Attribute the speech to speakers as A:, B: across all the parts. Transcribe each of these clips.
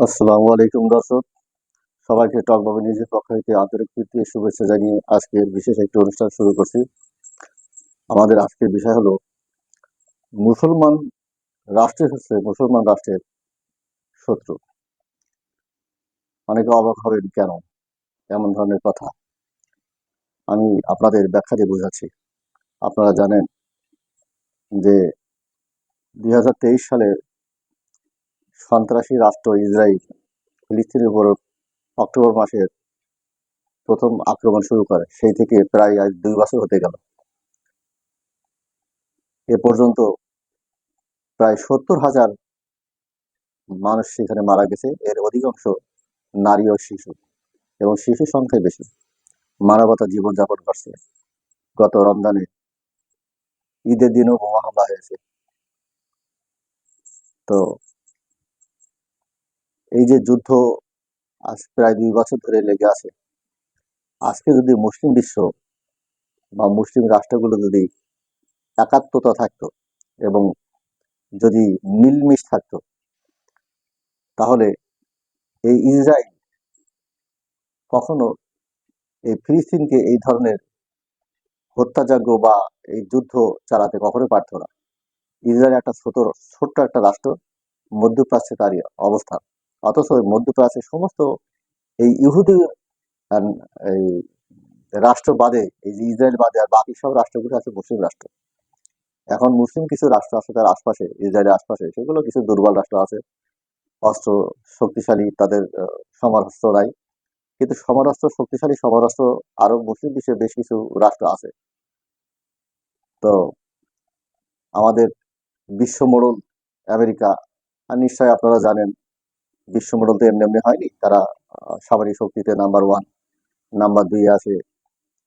A: আসসালামু আলাইকুম দর্শক। সবাইকে টকবাবু নিজের পক্ষ থেকে আন্তরিক প্রীতি শুভেচ্ছা জানিয়ে আজকের বিশেষ একটি অনুষ্ঠান শুরু করছি। আমাদের আজকের বিষয় হলো, মুসলমান রাষ্ট্র হচ্ছে মুসলমান রাষ্ট্রের শত্রু। অনেকে অবাক হবেন কেন? এমন ধরনের কথা। আমি আপনাদের ব্যাখ্যা দিয়ে বোঝাচ্ছি। আপনারা জানেন যে দুই হাজার তেইশ সালে সন্ত্রাসী রাষ্ট্র ইসরায়েল ফিলিস্তিনের উপর অক্টোবর মাসের প্রথম আক্রমণ শুরু করে। সেই থেকে প্রায় আজ দুই বছর হতে গেল। এ পর্যন্ত প্রায় সত্তর হাজার মানুষ সেখানে মারা গেছে। এর অধিকাংশ নারী ও শিশু এবং শিশু সংখ্যাই বেশি। মানবতা জীবনযাপন করছে। গত রমজানে ঈদের দিনও বোমা হামলা হয়েছে। তো এই যে যুদ্ধ আজ প্রায় দুই বছর ধরে লেগে আছে, আজকে যদি মুসলিম বিশ্ব বা মুসলিম রাষ্ট্রগুলো যদি একাত্মতা থাকতো এবং যদি মিলমিশ থাকতো, তাহলে এই ইসরায়েল কখনো এই ফিলিস্তিনকে এই ধরনের হত্যাযজ্ঞ বা এই যুদ্ধ চালাতে কখনো পারতো না। ইসরায়েল একটা ছোট, ছোট্ট একটা রাষ্ট্র, মধ্যপ্রাচ্যে তারই অবস্থান। অথচ মধ্যপ্রাচ্যের সমস্ত এই ইহুদি এই রাষ্ট্র বাদে এই যে ইসরায়েল বাদে আর বাকি সব রাষ্ট্রগুলো আছে মুসলিম রাষ্ট্র। এখন মুসলিম কিছু রাষ্ট্র আছে তার আশপাশে, ইসরায়েলের আশপাশে, সেগুলো কিছু দুর্বল রাষ্ট্র আছে। অস্ত্র শক্তিশালী তাদের সমরাস্ত্র নাই কিন্তু সমরাস্ত্র শক্তিশালী সমরাস্ত্র আরও মুসলিম বিশ্বের বেশ কিছু রাষ্ট্র আছে। তো আমাদের বিশ্ব মোড়ল আমেরিকা, আর নিশ্চয়ই আপনারা জানেন বিশ্ব মোড়ল তো এমনি এমনি হয়নি। তারা সামরিক শক্তিতে নাম্বার ওয়ান নাম্বার দুই আছে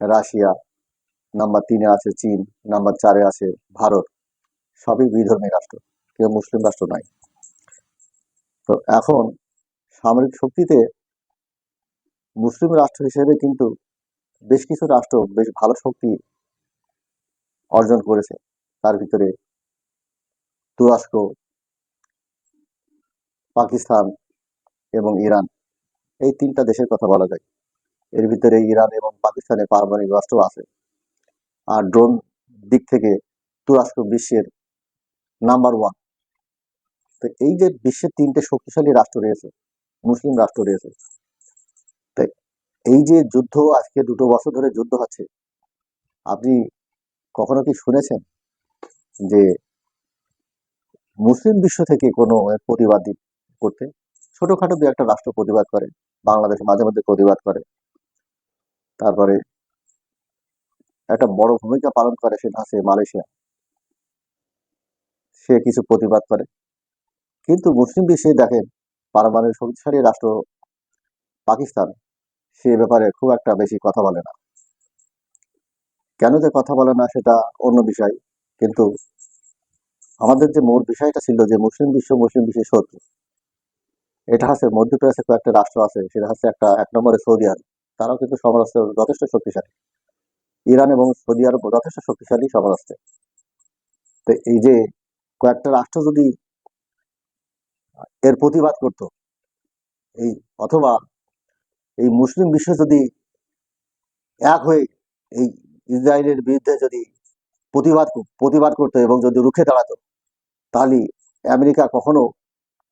A: রাশিয়া নাম্বার তিনে আছে চীন নাম্বার চারে আছে ভারত। সবই বিধর্মী রাষ্ট্র, কেউ মুসলিম রাষ্ট্র নাই তো এখন সামরিক শক্তিতে মুসলিম রাষ্ট্র হিসেবে কিন্তু বেশ কিছু রাষ্ট্র বেশ ভালো শক্তি অর্জন করেছে। তার ভিতরে তুরস্ক, পাকিস্তান এবং ইরান। এই তিনটা দেশের কথা বলা যায়। এর ভিতরে ইরান এবং পাকিস্তানের পারমাণবিক রাষ্ট্র আছে। আর ড্রোন দিক থেকে তুরস্ক বিশ্বের নাম্বার ওয়ান তো এই যে বিশ্বের তিনটে শক্তিশালী রাষ্ট্র রয়েছে, মুসলিম রাষ্ট্র রয়েছে তাই এই যে যুদ্ধ, আজকে দুটো বছর ধরে যুদ্ধ হচ্ছে, আপনি কখনো কি শুনেছেন যে মুসলিম বিশ্ব থেকে কোনো প্রতিবাদ করতে? ছোটখাটো দু একটা রাষ্ট্র প্রতিবাদ করে, বাংলাদেশ মাঝে মধ্যে প্রতিবাদ করে। তারপরে একটা বড় ভূমিকা পালন করে সেটা হচ্ছে মালয়েশিয়া। সে কিছু প্রতিবাদ করে। কিন্তু মুসলিম বিশ্বে দেখেন, পারমাণবিক শক্তিশালী রাষ্ট্র পাকিস্তান, সে ব্যাপারে খুব একটা বেশি কথা বলে না। কেন যে কথা বলে না সেটা অন্য বিষয়। কিন্তু আমাদের যে মূল বিষয়টা ছিল যে মুসলিম বিশ্ব মুসলিম বিশ্বের শত্রু। এটা হচ্ছে মধ্যপ্রাচ্যে কয়েকটা রাষ্ট্র আছে, সেটা হচ্ছে একটা, এক নম্বরে সৌদি আরব। তারাও কিন্তু সমরাস্ত্র যথেষ্ট শক্তিশালী। ইরান এবং সৌদি আরব যথেষ্ট শক্তিশালী সমরাস্ত্রে। তো এই যে কয়েকটা রাষ্ট্র যদি এর প্রতিবাদ করত, এই অথবা এই মুসলিম বিশ্ব যদি এক হয়ে এই ইসরায়েলের বিরুদ্ধে যদি প্রতিবাদ প্রতিবাদ করতো এবং যদি রুখে দাঁড়াতো, তাহলে আমেরিকা কখনো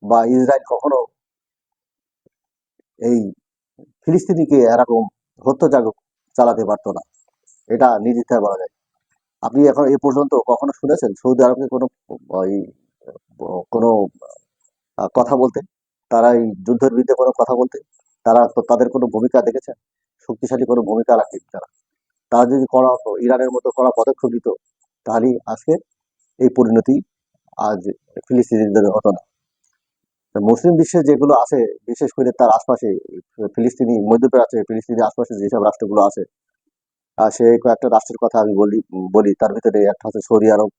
A: বা ইসরায়েল কখনো এই ফিলিস্তিনিকে এরকম হত্যাযজ্ঞ চালাতে পারতো না। এটা নির্দ্বিধায় বলা যায়। আপনি এখন এ পর্যন্ত কখনো শুনেছেন সৌদি আরবকে কোনো, ওই, কোনো কথা বলতে? তারা এই যুদ্ধের বিরুদ্ধে কোনো কথা বলতে? তারা তাদের কোনো ভূমিকা দেখেছেন? শক্তিশালী কোনো ভূমিকা রাখে তারা? তারা যদি করা হতো, ইরানের মতো করা পদক্ষেপ নিত, তাহলে আজকে এই পরিণতি আজ ফিলিস্তিনিদের হতো না। মুসলিম বিশ্বে যেগুলো আছে, বিশেষ করে তার আশপাশে, ফিলিস্তিনি মধ্যপ্রাচ্যে ফিলিস্তিনি আশপাশে যেসব রাষ্ট্রগুলো আছে সেই কয়েকটা রাষ্ট্রের কথা আমি বলি বলি। তার ভিতরে একটা হচ্ছে সৌদি আরব,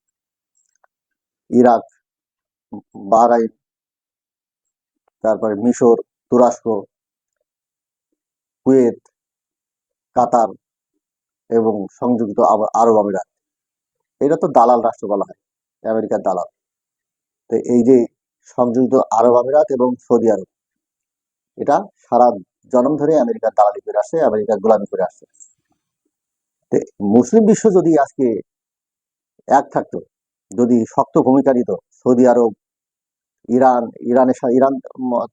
A: ইরাক, বাহরাইন, তারপরে মিশর, তুরস্ক, কুয়েত, কাতার এবং সংযুক্ত আরব আমিরাত। এটা তো দালাল রাষ্ট্র বলা হয়, আমেরিকার দালাল। তো এই যে সংযুক্ত আরব আমিরাত এবং সৌদি আরব। এটা সারা জন্ম ধরে আমেরিকার দালালি করে আসে আমেরিকার গোলামি করে আসে। মুসলিম বিশ্ব যদি আজকে এক থাকতো, যদি শক্ত ভূমিকা নিত, সৌদি আরব, ইরান, ইরানের ইরান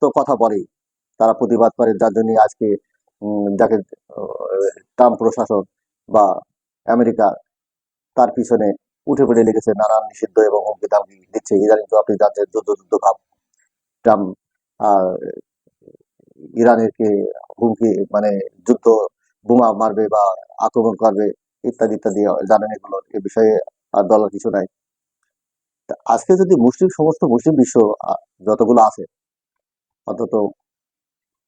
A: তো কথা বলেই তারা প্রতিবাদ করে, যার জন্য আজকে যাকে ট্রাম্প প্রশাসন বা আমেরিকা তার পিছনে উঠে পড়ে লেগেছে নানান নিষিদ্ধ এবং হুমকি দামকি দিচ্ছে। ইরানি তো আপনি জানছেন যুদ্ধ যুদ্ধ ভাব ট্রাম্প ইরানেরকে হুমকি মানে যুদ্ধ বোমা মারবে বা আক্রমণ করবে ইত্যাদি ইত্যাদি, জানেন এগুলো, এ বিষয়ে আর বলার কিছু নাই। আজকে যদি মুসলিম, সমস্ত মুসলিম বিশ্ব যতগুলো আছে, অন্তত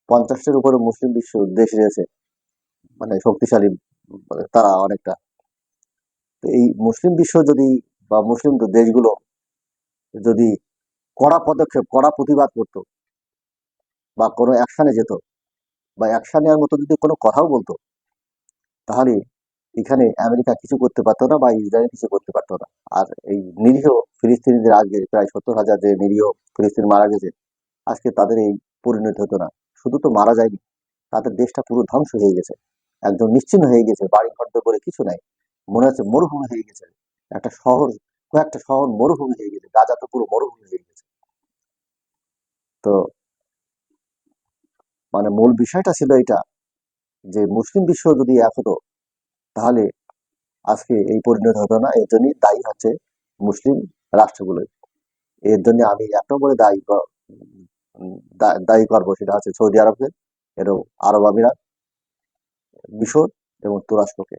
A: পঞ্চাশটার উপরে মুসলিম বিশ্ব দেশ রয়েছে মানে শক্তিশালী মানে তারা অনেকটা তো এই মুসলিম বিশ্ব যদি বা মুসলিম দেশগুলো যদি কড়া পদক্ষেপ, কড়া প্রতিবাদ করতো বা কোনো অ্যাকশনে যেত বা অ্যাকশন নেওয়ার মতো যদি কোনো কথাও বলতো, তাহলে এখানে আমেরিকা কিছু করতে পারতো না বা ইসরায়েল কিছু করতে পারতো না। আর এই নিরীহ ফিলিস্তিনিদের আগে প্রায় সত্তর হাজার যে নিরীহ ফিলিস্তিন মারা গেছে, আজকে তাদের এই পরিণতি হতো না। শুধু তো মারা যায়নি, তাদের দেশটা পুরো ধ্বংস হয়ে গেছে। একদম নিশ্চিন্ন হয়ে গেছে বাড়ি ঘর করে কিছু নাই। মনে হচ্ছে মরুভূমি হয়ে গেছে। একটা শহর, কয়েকটা শহর মরুভূমি হয়ে গেছে, গাজা তো পুরো মরুভূমি হয়ে গেছে। তো মানে মূল বিষয়টা ছিল এটা, যে মুসলিম বিশ্ব যদি এক হতো তাহলে আজকে এই পরিণত হতো না, এর জন্যই দায়ী হচ্ছে মুসলিম রাষ্ট্রগুলোই। এর জন্য আমি এক নম্বরে দায়ী দায়ী করব সেটা হচ্ছে সৌদি আরবকে, এবং আরব আমিরাত, মিশর এবং তুরস্ককে।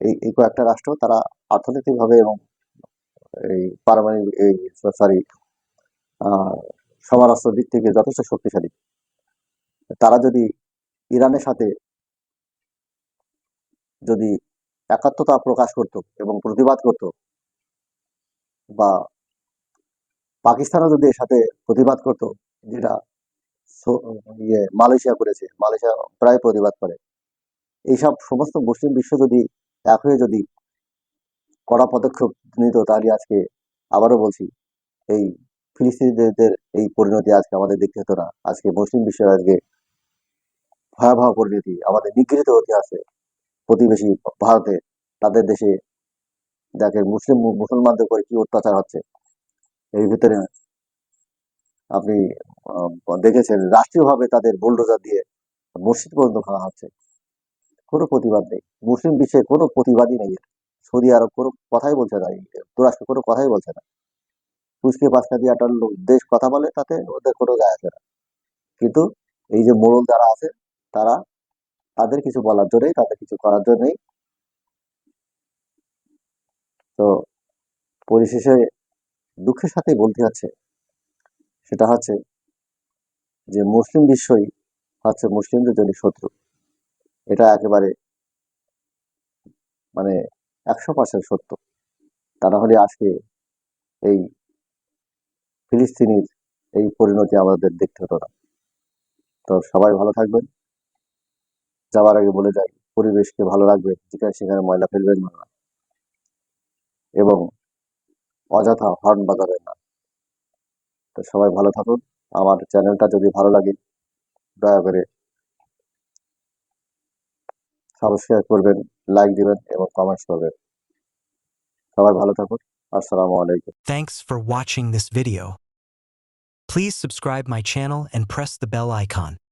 A: এই এই কয়েকটা রাষ্ট্র তারা অর্থনৈতিকভাবে এবং এই পারমাণবিক, এই, সরি সমরাস্ত্র দিক থেকে যথেষ্ট শক্তিশালী। তারা যদি ইরানের সাথে যদি একাত্মতা প্রকাশ করত এবং প্রতিবাদ করত বা পাকিস্তানও যদি এর সাথে প্রতিবাদ করত, যেটা ইয়ে মালয়েশিয়া করেছে, মালয়েশিয়া প্রায় প্রতিবাদ করে। এইসব সমস্ত মুসলিম বিশ্ব যদি হয়ে যদি কড়া পদক্ষেপ নিত, তাহলে আজকে আবারও বলছি, এই ফিলিস্তিনিদের এই পরিণতি আজকে আমাদের দেখতে হতো না। আজকে মুসলিম বিশ্ব আজকে ভয়াবহ পরিণতি, আমাদের নিগৃহীত হতে আছে প্রতিবেশী ভারতে, তাদের দেশে দেখেন মুসলিম, মুসলমানদের উপরে কি অত্যাচার হচ্ছে, এর ভিতরে আপনি দেখেছেন, রাষ্ট্রীয়ভাবে তাদের বুলডোজার দিয়ে মসজিদ পর্যন্ত ভাঙা হচ্ছে। কোনো প্রতিবাদ নেই। মুসলিম বিশ্বে কোনো প্রতিবাদই নেই। সৌদি আরব কোনো কথাই বলছে না। তুরস্ক কোনো কথাই বলছে না। তুসকে পাঁচকা দিয়ে একটা দেশ কথা বলে, তাতে ওদের কোনো গায়ে আসে না। কিন্তু এই যে মোড়ল যারা আছে, তারা তাদের কিছু বলার জন্যই, তাদের কিছু করার জন্যই তো পরিশেষে দুঃখের সাথে বলতে হচ্ছে সেটা হচ্ছে যে মুসলিম বিশ্বই হচ্ছে মুসলিমদের জন্য শত্রু। এটা একেবারে মানে একশো পার্সেন্ট সত্য। তা না হলে আজকে এই ফিলিস্তিনির এই পরিণতি আমাদের দেখতে হতো না। তো সবাই ভালো থাকবেন। যাওয়ার আগে বলে যাই, পরিবেশকে ভালো রাখবেন, যেখানে সেখানে ময়লা ফেলবেন না। এবং অযথা হর্ন বাজাবেন না। তো সবাই ভালো থাকুন। আমার চ্যানেলটা যদি ভালো লাগে, দয়া করে সাবস্ক্রাইব করবেন লাইক দিবেন এবং কমেন্টস করবেন সবাই ভালো থাকুন আসসালামু আলাইকুম
B: Thanks for watching this video. Please subscribe my channel and press the bell icon.